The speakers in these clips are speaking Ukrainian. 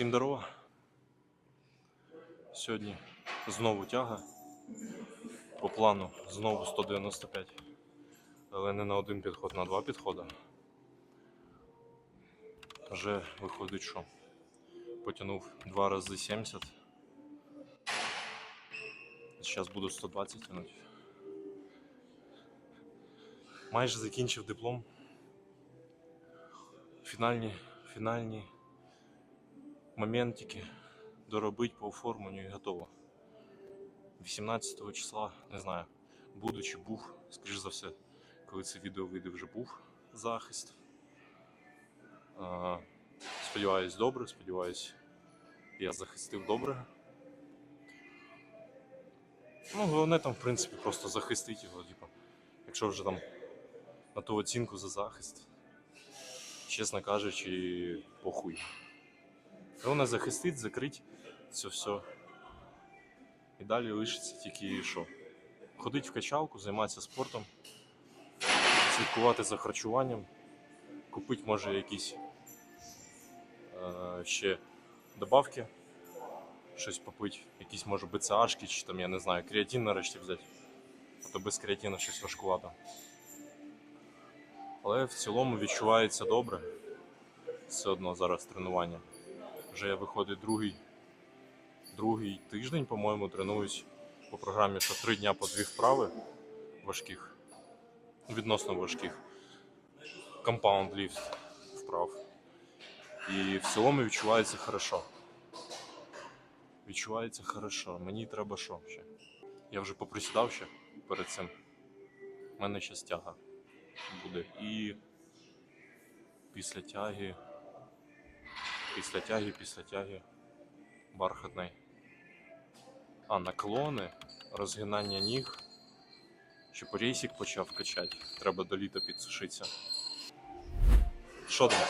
Всім здорова. Сьогодні знову тяга. По плану знову 195. Але не на один підход, на два підходи. Вже виходить, що потягнув два рази 70. Зараз буду 120 тягнути. Майже закінчив диплом. Фінальні, фінальні моментики доробить по оформленню і готово. 18 числа, не знаю, буду чи був, скоріш за все, коли це відео вийде, вже був захист. Сподіваюсь, добре, сподіваюсь, я захистив добре. Ну, головне там, в принципі, просто захистити його, типу, якщо вже там на ту оцінку за захист, чесно кажучи, похуй. Головне захистить, закрить це все. І далі лишиться тільки що? Ходити в качалку, займатися спортом, слідкувати за харчуванням, купити може якісь е, ще добавки, щось попити, якісь може БЦАшки, чи там, я не знаю, креатин нарешті взяти. А то без креатину щось важкувато. Але в цілому відчувається добре. Все одно зараз тренування. Вже виходить другий, другий тиждень, по-моєму, тренуюсь по програмі, що три дня по дві вправи важких, відносно важких. Compound lift вправ. І в цілому відчувається хорошо. Відчувається хорошо. Мені треба що ще? Я вже поприсідав ще перед цим. У мене ще тяга буде. І після тяги після тяги, після тяги бархатний. А, наклони, розгинання ніг. Ще рейсик почав качати. Треба до літа підсушитися. Що там?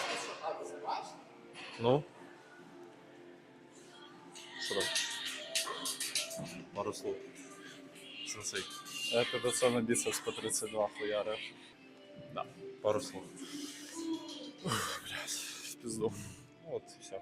Ну? Що там? Пару слов. Сенсей. Я тебе це на біцепс по 32 хуярив. Да. Пару слов. Блять, в пізду. Ну, От і все.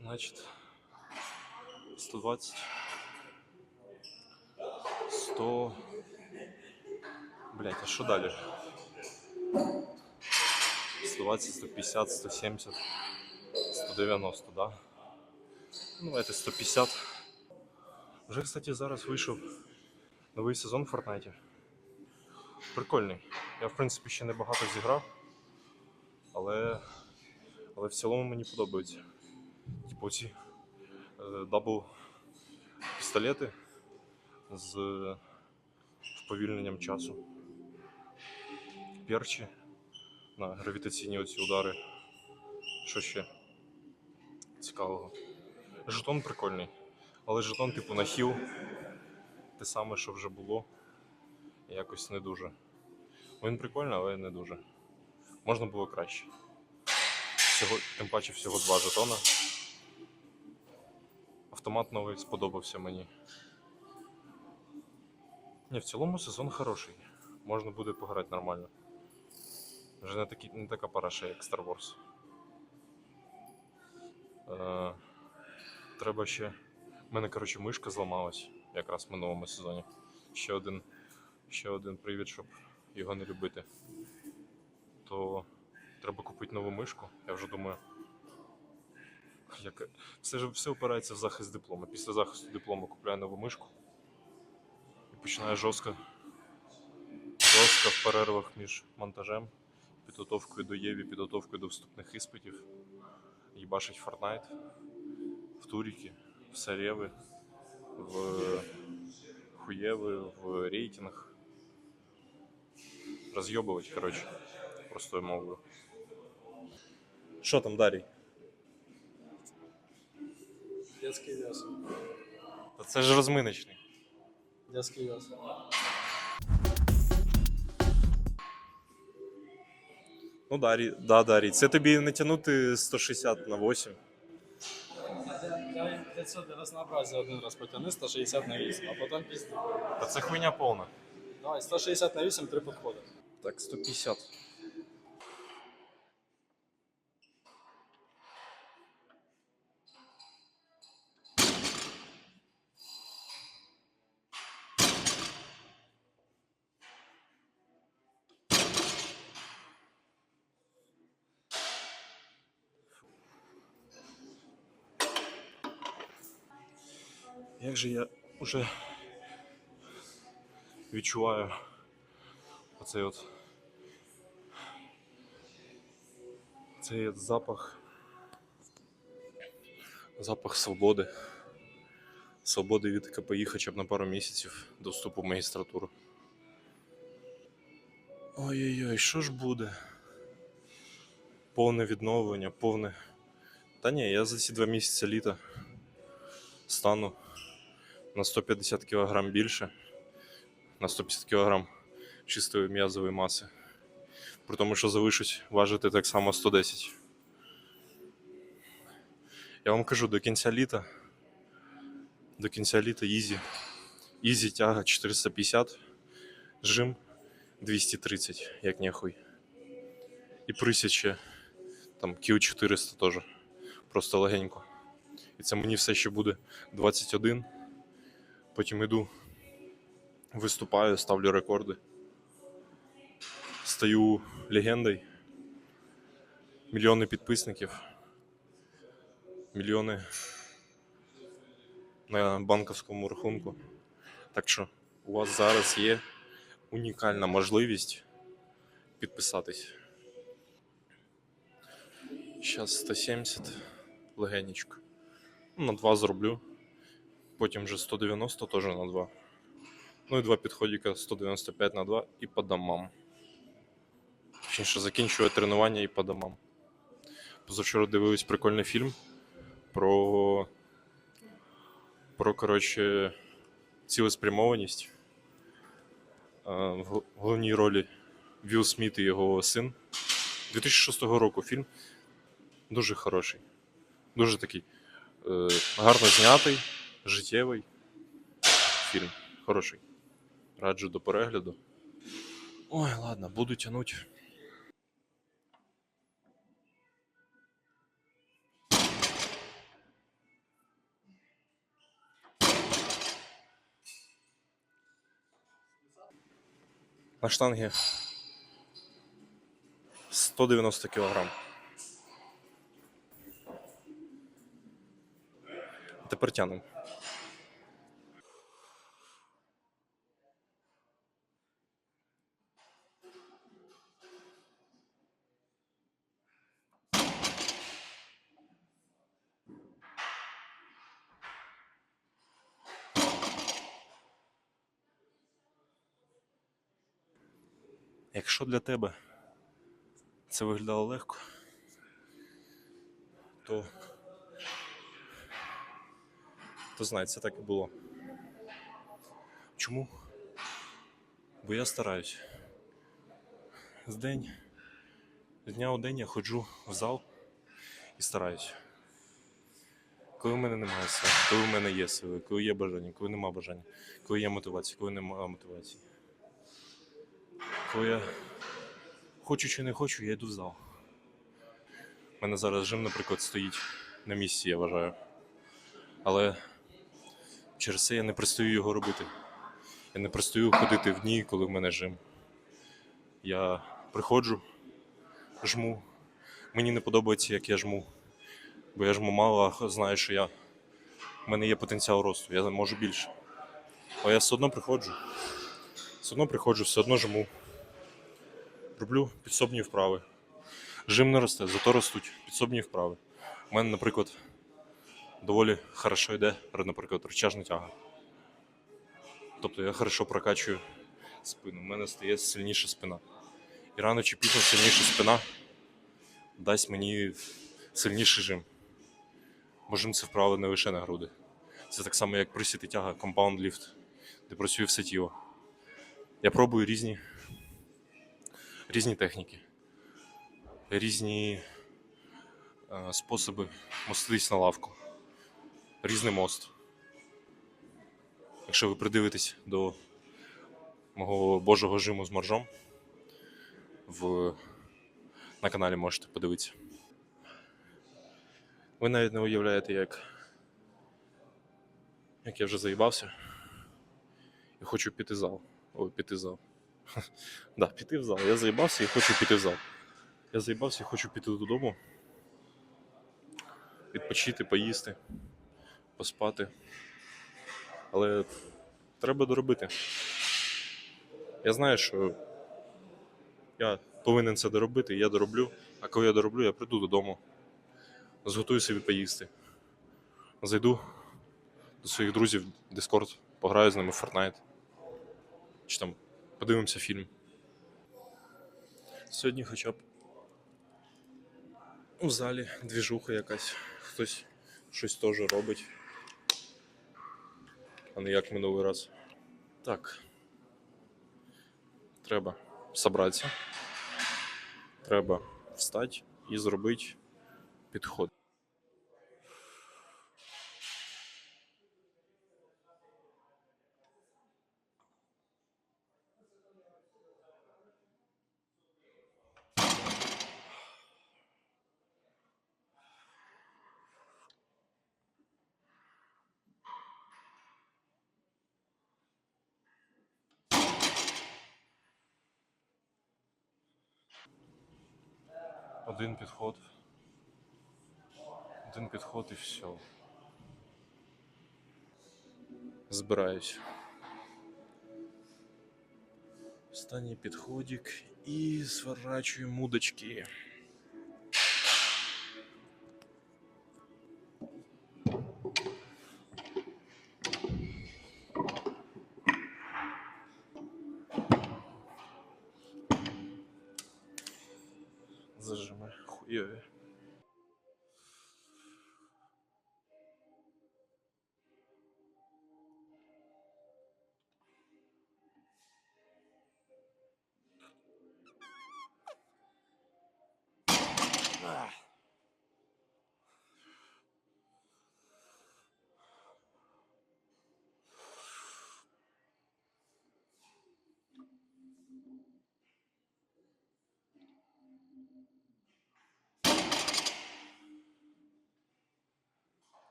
Значит, 120 100... Блять, а що далі? 120, 150, 170, 190, да? Ну, давайте 150. Вже, кстати, зараз вийшов новий сезон в Fortnite. Прикольний. Я, в принципі, ще не багато зіграв, але, але в цілому мені подобається. Типу ці е, дабл пістолети з вповільненням часу. Перчі на гравітаційні оці удари. Що ще цікавого? Жетон прикольний, але жетон, типу, на хіл. Те саме, що вже було. Якось не дуже. Він прикольний, але не дуже. Можна було краще. Всього, тим паче всього два жетона. Автомат новий сподобався мені. Ні, в цілому сезон хороший. Можна буде пограти нормально. Вже не, такі, не така параша, як Star Wars. Е, треба ще. У мене, коротше, мишка зламалась якраз в минулому сезоні. Ще один, ще один привід, щоб його не любити. То треба купити нову мишку. Я вже думаю. Як... Все, ж- все опирається в захист диплому. Після захисту диплому купляю нову мишку і починаю жорстко, жорстко в перервах між монтажем, підготовкою до Єві, підготовкою до вступних іспитів. Їбашить Fortnite, в Туріки, в Сареви, в Хуєви, в рейтинг. Роз'єбувати, коротше, простою мовою. Що там, Дарій? Детський вес. Та це ж розминочний. Детський вес. Ну, да, да, да, Рі. Це тобі не тягнути 160 на 8. Я для цього для разнообразия один раз потягни 160 на 8, а потім пізно. Та це хуйня повна. Давай, 160 на 8, три підходи. Так, 150. Же я уже відчуваю оцей от цей от запах. Запах свободи. Свободи від КПІ хоча б на пару місяців до вступу в магістратуру. Ой-ой-ой, що ж буде? Повне відновлення, повне. Та ні, я за ці два місяці літа стану на 150 кг більше, на 150 кг чистої м'язової маси. При тому, що залишусь важити так само 110. Я вам кажу, до кінця літа. До кінця літа ізі. Ізі тяга 450, жим 230, як нехуй. І присід ще там кіл 400 теж. Просто легенько. І це мені все ще буде 21. Потім іду, виступаю, ставлю рекорди. Стаю легендою. Мільйони підписників. Мільйони на банківському рахунку. Так що у вас зараз є унікальна можливість підписатись. Зараз 170 легенечко. Ну, На 2 зроблю. Потім вже 190 теж на 2. Ну і два підходіка 195 на 2 і по домам. Точніше, закінчую тренування і по домам. Позавчора дивились прикольний фільм про. Про, коротше, цілеспрямованість. Е, В головній ролі Вілл Сміт і його син. 2006 року фільм. Дуже хороший. Дуже такий е, гарно знятий, життєвий фільм. Хороший. Раджу до перегляду. Ой, ладно, буду тянуть. На штанге 190 кілограм. Тепер тянемо. Якщо для тебе це виглядало легко, то, то знай, це так і було. Чому? Бо я стараюсь. З день, з дня у день я ходжу в зал і стараюсь. Коли в мене немає сил, коли в мене є сили, коли є бажання, коли нема бажання, коли є мотивація, коли немає мотивації. Коли я хочу чи не хочу, я йду в зал. У мене зараз жим, наприклад, стоїть на місці, я вважаю. Але через це я не пристаю його робити. Я не пристаю ходити в дні, коли в мене жим. Я приходжу, жму. Мені не подобається, як я жму. Бо я жму мало, а знаю, що я... в мене є потенціал росту, я можу більше. Але я все одно приходжу. Все одно приходжу, все одно жму. Роблю підсобні вправи. Жим не росте, зато ростуть підсобні вправи. У мене, наприклад, доволі хорошо йде, наприклад, ручажна тяга. Тобто я хорошо прокачую спину. У мене стає сильніша спина. І рано чи пізно сильніша спина дасть мені сильніший жим. Бо це вправи не лише на груди. Це так само, як присід і тяга, компаунд ліфт, де працює все тіло. Я пробую різні, різні техніки. різні е, способи моститись на лавку. Різний мост. Якщо ви придивитесь до мого божого жиму з моржом, в... на каналі можете подивитися. Ви навіть не уявляєте, як, як я вже заїбався і хочу піти зал. Ой, піти зал. Да, піти в зал. Я заїбався і хочу піти в зал. Я заїбався і хочу піти додому. Відпочити, поїсти, поспати. Але треба доробити. Я знаю, що я повинен це доробити, я дороблю. А коли я дороблю, я прийду додому, зготую собі поїсти. Зайду до своїх друзів в Discord, пограю з ними в Fortnite. Чи там подивимося фільм. Сьогодні хоча б у залі двіжуха якась. Хтось щось теж робить. А не як минулий раз. Так. Треба зібратися. Треба встати і зробити підход. Один підход. Один підход і все. Збираюсь. Останній підходик і сворачуємо мудочки.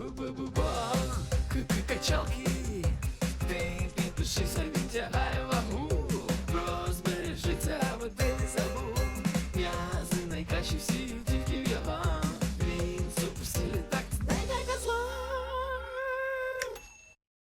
Бу-бу-бу-бах, к-к-качалки she said